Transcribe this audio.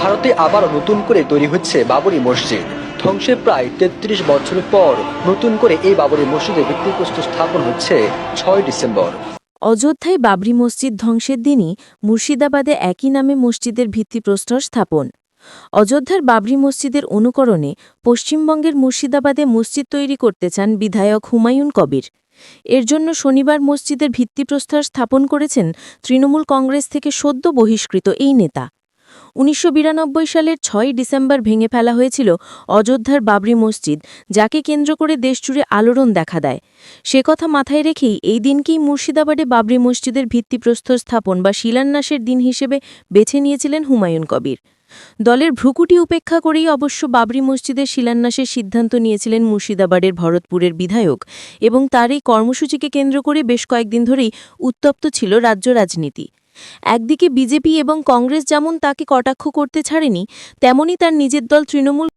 ভারতে আবার নতুন করে তৈরি হচ্ছে বাবরি মসজিদ। ধ্বংসের প্রায় তেত্রিশ বছর পর নতুন করে এই বাবরি মসজিদের ভিত্তিপ্রস্তর স্থাপন হচ্ছে ছয় ডিসেম্বর। অযোধ্যায় বাবরি মসজিদ ধ্বংসের দিনই মুর্শিদাবাদে একই নামে মসজিদের ভিত্তিপ্রস্তর স্থাপন। অযোধ্যার বাবরি মসজিদের অনুকরণে পশ্চিমবঙ্গের মুর্শিদাবাদে মসজিদ তৈরি করতে চান বিধায়ক হুমায়ুন কবির। এর জন্য শনিবার মসজিদের ভিত্তিপ্রস্তর স্থাপন করেছেন তৃণমূল কংগ্রেস থেকে সদ্য বহিষ্কৃত এই নেতা। উনিশশো বিরানব্বই সালের ছয় ডিসেম্বর ভেঙে ফেলা হয়েছিল অযোধ্যার বাবরি মসজিদ, যাকে কেন্দ্র করে দেশজুড়ে আলোড়ন দেখা দেয়। সে কথা মাথায় রেখেই এই দিনকেই মুর্শিদাবাদে বাবরি মসজিদের ভিত্তিপ্রস্তর স্থাপন বা শিলান্যাসের দিন হিসেবে বেছে নিয়েছিলেন হুমায়ুন কবির। দলের ভ্রুকুটি উপেক্ষা করেই অবশ্য বাবরি মসজিদের শিলান্যাসের সিদ্ধান্ত নিয়েছিলেন মুর্শিদাবাদের ভরতপুরের বিধায়ক এবং তার এই কর্মসূচিকে কেন্দ্র করে বেশ কয়েকদিন ধরেই উত্তপ্ত ছিল রাজ্য রাজনীতি। একদিকে বিজেপি এবং কংগ্রেস যেমন তাকে কটাক্ষ করতে ছাড়েনি তেমনি তার নিজের দল তৃণমূল